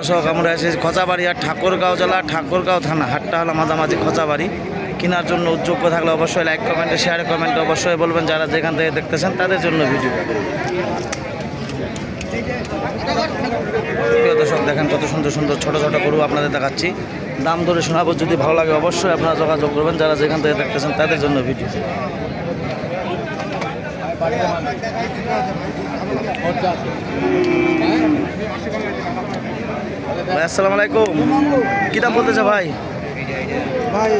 দর্শক আমরা এসেছি খচাবাড়ি আর ঠাকুরগাঁও জেলা, ঠাকুরগাঁও থানা, হাটটা হলো মাঝামাঝি খচাবাড়ি। কেনার জন্য উদ্যোগ্য থাকলে অবশ্যই লাইক কমেন্টে শেয়ার কমেন্টে অবশ্যই বলবেন যারা যেখান থেকে দেখতেছেন তাদের জন্য ভিডিও দর্শক, দেখেন কত সুন্দর সুন্দর ছোট ছোট গরু আপনাদের দেখাচ্ছি। দাম ধরে শোনাবো, যদি ভালো লাগে অবশ্যই আপনারা যোগাযোগ করবেন, যারা যেখান থেকে দেখতেছেন তাদের জন্য ভিডিও ভাই আসসালামু আলাইকুম। কী দাম বলতেছে ভাই? ভাই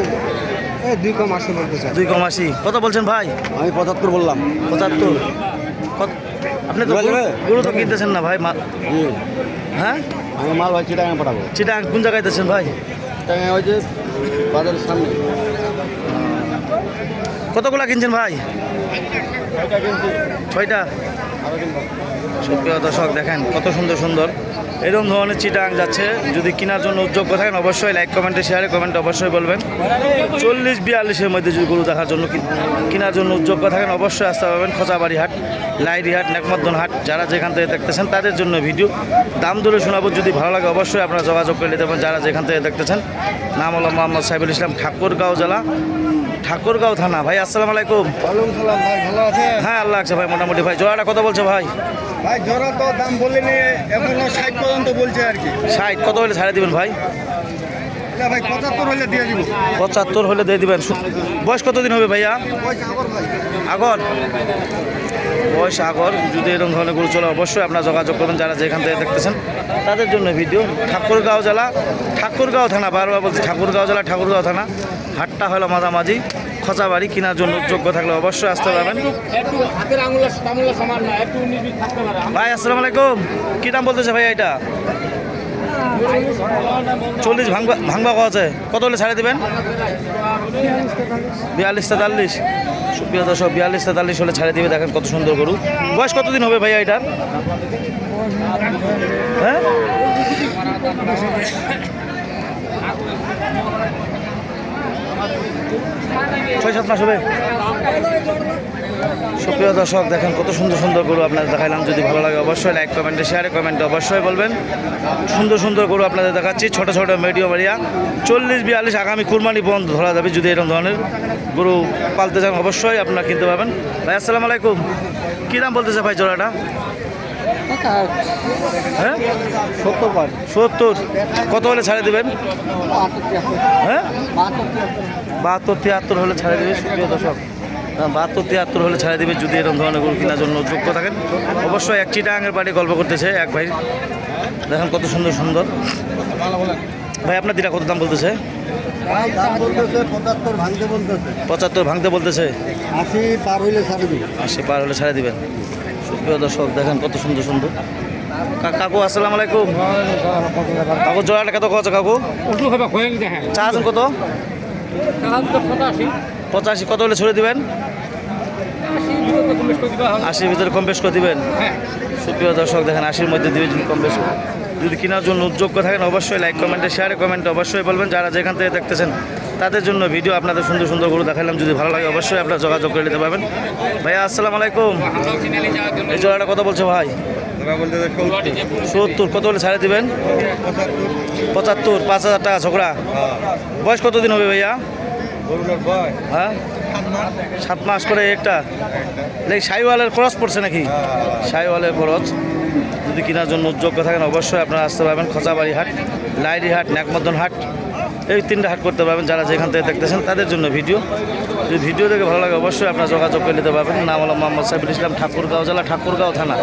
দুই কম আসে বলতে চাই দুই কম আশি। কত বলছেন ভাই? আমি পঁচাত্তর বললাম। পঁচাত্তর। কত আপনি তো? গরু- তো কিনতেছেন না ভাই মা- হ্যাঁ? আমি মাল ভাই চিটাগাং পাঠাবো। চিটা কোন জায়গায় দিতেছেন ভাই? চিটাগাং ওই যে বাজারের সামনে। কতগুলা কিনছেন ভাই? ছয়টা? সুপ্রিয় দর্শক দেখেন কত সুন্দর সুন্দর। এরকম ধরনের চিটাং যাচ্ছে। যদি কেনার জন্য উদ্যোগ্য থাকেন, অবশ্যই লাইক কমেন্টে শেয়ারে কমেন্টে অবশ্যই বলবেন। চল্লিশ, বিয়াল্লিশের মধ্যে যদি গরু দেখার জন্য কেনার জন্য উদ্যোগ্য থাকেন, অবশ্যই আসতে পারবেন খোঁচাবাড়ি হাট, লাইরি হাট, নেকমদ্দন হাট। যারা যেখান থেকে দেখতেছেন, তাদের জন্য ভিডিও দাম ধরে শোনাবো, যদি ভালো লাগে অবশ্যই আপনারা যোগাযোগ করে নিতে পারেন। যারা যেখান থেকে দেখতেছেন, নাম হলো মোহাম্মদ সাইবুল ইসলাম, ঠাকুরগাঁও জেলা। ঠাকুরগাঁও থানা। ভাই আসসালাম আলাইকুম। হ্যাঁ আল্লাহ আছে ভাই মোটামুটি। ভাই জোড়াটা কত বলছো ভাই? ভাই জোড়া তো দাম বলিনি এখনও ষাট পর্যন্ত বলছে আর কি। ষাট কত হলে ছাড়ে দিবেন ভাই? পঁচাত্তর হলে দিয়ে দিবেন। বয়স কতদিন হবে ভাইয়া? ভাই। আগর? বয়স আগর যদি এরকম ধরনের গরু চলে অবশ্যই আপনারা যোগাযোগ করবেন যারা যেখান থেকে দেখতেছেন। তাদের জন্য ভিডিও ঠাকুরগাঁও জেলা ঠাকুরগাঁও থানা বারবার বলছি ঠাকুরগাঁও জেলা ঠাকুরগাঁও থানা। হাটটা হলো মাঝামাঝি খচাবাড়ি কেনার জন্য যোগ্য থাকলে অবশ্যই আসতে পারবেন। ভাই আসসালামু আলাইকুম। কী নাম বলতেছে ভাই এটা? চল্লিশ ভাঙবা ভাঙবা পাওয়া যায় কত হলে ছাড়ে দেবেন? বিয়াল্লিশ তেতাল্লিশ সুপ্রিয় দর্শক বিয়াল্লিশ তেতাল্লিশ হলে ছাড়ে দিবে। দেখেন কত সুন্দর গরু। বয়স কতদিন হবে ভাইয়া এটার? হ্যাঁ? ছয়, সাত মাস হবে। সুপ্রিয় দর্শক, দেখেন কত সুন্দর সুন্দর গরু আপনাদের দেখাইলাম। যদি ভালো লাগে অবশ্যই লাইক কমেন্টে শেয়ারে কমেন্টে অবশ্যই বলবেন। সুন্দর সুন্দর গরু আপনাদের দেখাচ্ছি, ছোট ছোট মিডিয়াম এরিয়া চল্লিশ, বিয়াল্লিশ, আগামী কুরবানি পর্যন্ত ধরা যাবে, যদি এরকম ধরনের গরু পালতে চান অবশ্যই আপনারা কিনতে পারবেন। ভাই, আসসালামু আলাইকুম। কী দাম বলতেছে ভাই জোড়াটা? হ্যাঁ? সত্তর। কত হলে ছাড়ে দেবেন? হ্যাঁ? বাহাত্তর তিয়াত্তর হলে ছাড়ে দেবে সুপ্রিয় দর্শক। বাহাত্তর তিয়াত্তর হলে ছাড়ে দেবে যদি এরকম ধরনের গরু কেনার জন্য যোগ্য থাকেন। অবশ্যই এক চিটাঙ্গের বাড়ি গল্প করতেছে এক ভাই। দেখেন কত সুন্দর সুন্দর। ভাই আপনার দিটা কত দাম বলতেছে? পঁচাত্তর ভাঙতে বলতেছে। আশি পার হলে ছাড়ে দিবেন। সুপ্রিয় দর্শক, দেখেন কত সুন্দর সুন্দর। কাকু, আসসালামু আলাইকুম। কাকু, জোড়াটা কত কত কাকু? চা আছেন কত? পঁচাশি, কত হলে ছড়ে দিবেন? আশির ভিতরে কম বেশ করে দিবেন। সুপ্রিয় দর্শক, দেখেন আশির মধ্যে দিবে যদি কম বেশি যদি কেনার জন্য উদ্যোগ্য থাকেন, অবশ্যই লাইক কমেন্টে শেয়ারে কমেন্টে অবশ্যই বলবেন। যারা যেখান থেকে দেখতেছেন তাদের জন্য ভিডিও আপনাদের সুন্দর সুন্দর গরু দেখালাম যদি ভালো লাগে অবশ্যই আপনারা যোগাযোগ করে নিতে পারবেন। ভাইয়া, আসসালামু আলাইকুম। এই জোড়াটা কত বলছে ভাই? সত্তর, কত হলে ছাড়ে দিবেন? পঁচাত্তর, পাঁচ হাজার টাকা ছোকরা বয়স কতদিন হবে ভাইয়া? হ্যাঁ? সাত মাস করে একটা। সাইওয়ালের খরচ পড়ছে নাকি? সাইওয়ালের খরচ। যদি কেনার জন্য যোগ্য থাকেন, অবশ্যই আপনারা আসতে পারবেন। খোঁচাবাড়ি হাট লাইরি হাট নাকমদন হাট। এই তিনটা হাট করতে পারবেন যারা যেখান থেকে দেখতেছেন তাদের জন্য ভিডিও। যদি ভিডিও দেখে ভালো লাগে অবশ্যই আপনারা যোগাযোগ করে নিতে পারবেন। নাম হলো মোহাম্মদ সাইফুল ইসলাম ঠাকুরগাঁও জেলা ঠাকুরগাঁও থানা।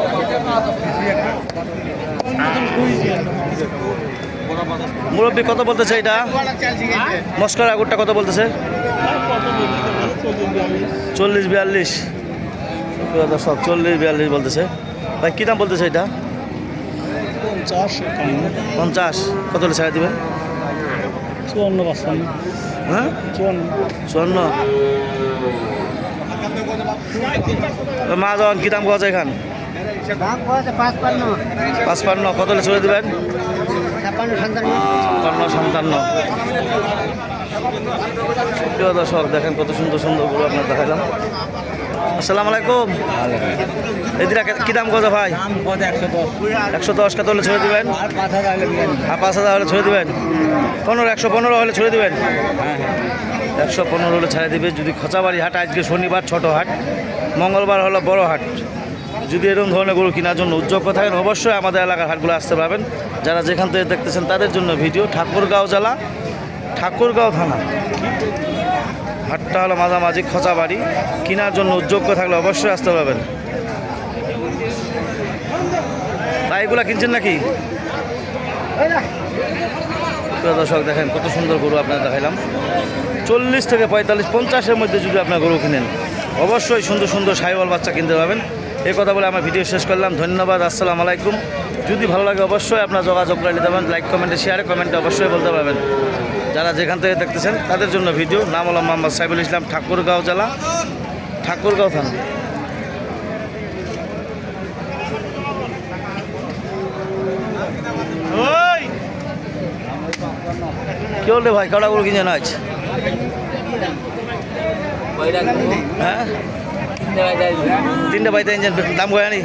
মুরব্বী কত বলতেছে এটা? মস্কর আগুরটা কত বলতেছে? চল্লিশ বিয়াল্লিশ। দর্শক চল্লিশ বিয়াল্লিশ বলতেছে। ভাই কী দাম বলতেছে এটা? পঞ্চাশ। পঞ্চাশ। কত ছাড়া দিবেন? চুয়ান্ন পাঁচপান্ন। হ্যাঁ? চুয়ান্ন। চুয়ান্ন। মা যখন কী দাম পাওয়া যায় এখান পাঁচপান্ন। কত হলে চলে দিবেন? সন্তান্ন ছাপ্পান্ন সাতান্ন। প্রিয় দর্শক দেখেন কত সুন্দর সুন্দর গরু আপনার দেখালাম আসসালামু আলাইকুম। এদিকে কি দাম কত ভাই? একশো দশ। কত হলে ছেড়ে দেবেন? আর পাঁচ হাজার হলে ছেড়ে দেবেন? পনেরো একশো পনেরো হলে ছেড়ে দেবেন? হ্যাঁ একশো পনেরো হলে ছেড়ে দেবে। যদি খোঁচাবাড়ি হাট আজকে শনিবার ছোট হাট মঙ্গলবার হলো বড় হাট। যদি এরকম ধরনের গরু কেনার জন্য উদ্যোগ থাকেন অবশ্যই আমাদের এলাকার হাটগুলো আসতে পারবেন। যারা যেখান থেকে দেখতেছেন তাদের জন্য ভিডিও ঠাকুরগাঁও জেলা ঠাকুরগাঁও থানা। হাটটা হলো মাঝামাঝি খোঁচা বাড়ি কেনার জন্য উদ্যোগ্য থাকলে অবশ্যই আসতে পারবেন। এগুলা কিনছেন নাকি? দর্শক, দেখেন কত সুন্দর গরু আপনার দেখাইলাম। চল্লিশ থেকে পঁয়তাল্লিশ, পঞ্চাশের মধ্যে যদি আপনার গরু কিনেন, অবশ্যই সুন্দর সুন্দর সাইওয়াল বাচ্চা কিনতে পাবেন এই কথা বলে আমার ভিডিও শেষ করলাম। ধন্যবাদ, আসসালামু আলাইকুম। যদি ভালো লাগে অবশ্যই আপনার যোগাযোগ করে নিতে পারেন। লাইক কমেন্টে শেয়ারে কমেন্টে অবশ্যই বলতে পারবেন। যারা যেখান থেকে দেখতেছেন তাদের জন্য ভিডিও। নাম হলো মোহাম্মদ সাইবুল ইসলাম ঠাকুরগাঁও জেলা ঠাকুরগাঁও থানা। ওই! কি ভাই কটা গরু কিনে আজ হ্যাঁ? তিনটে বাইতে ইঞ্জিন দাম কয়া নি